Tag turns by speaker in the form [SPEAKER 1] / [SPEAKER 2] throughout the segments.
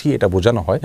[SPEAKER 1] গোষ্ঠী এটা বোঝানো হয়।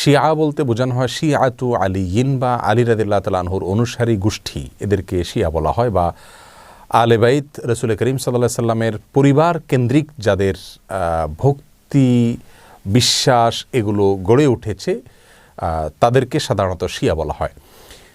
[SPEAKER 1] শিয়া বলতে বোঝানো হয় শিয়াতু আলী ইন বা আলী রাদিল্লা তালাহুর অনুসারী গোষ্ঠী। এদেরকে শিয়া বলা হয় বা আলে বাইত রসুল করিম সাল্লাহ সাল্লামের পরিবার কেন্দ্রিক যাদের ভক্তি, বিশ্বাস এগুলো গড়ে উঠেছে তাদেরকে সাধারণত শিয়া বলা হয়।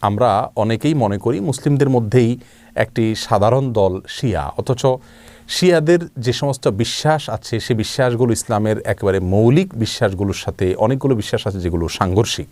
[SPEAKER 1] আমরা অনেকেই মনে করি মুসলিমদের মধ্যেই একটি সাধারণ দল শিয়া। অথচ শিয়াদের যে সমস্ত বিশ্বাস আছে, সে বিশ্বাসগুলো ইসলামের একেবারে মৌলিক বিশ্বাসগুলোর সাথে, অনেকগুলো বিশ্বাস আছে যেগুলো সাংঘর্ষিক।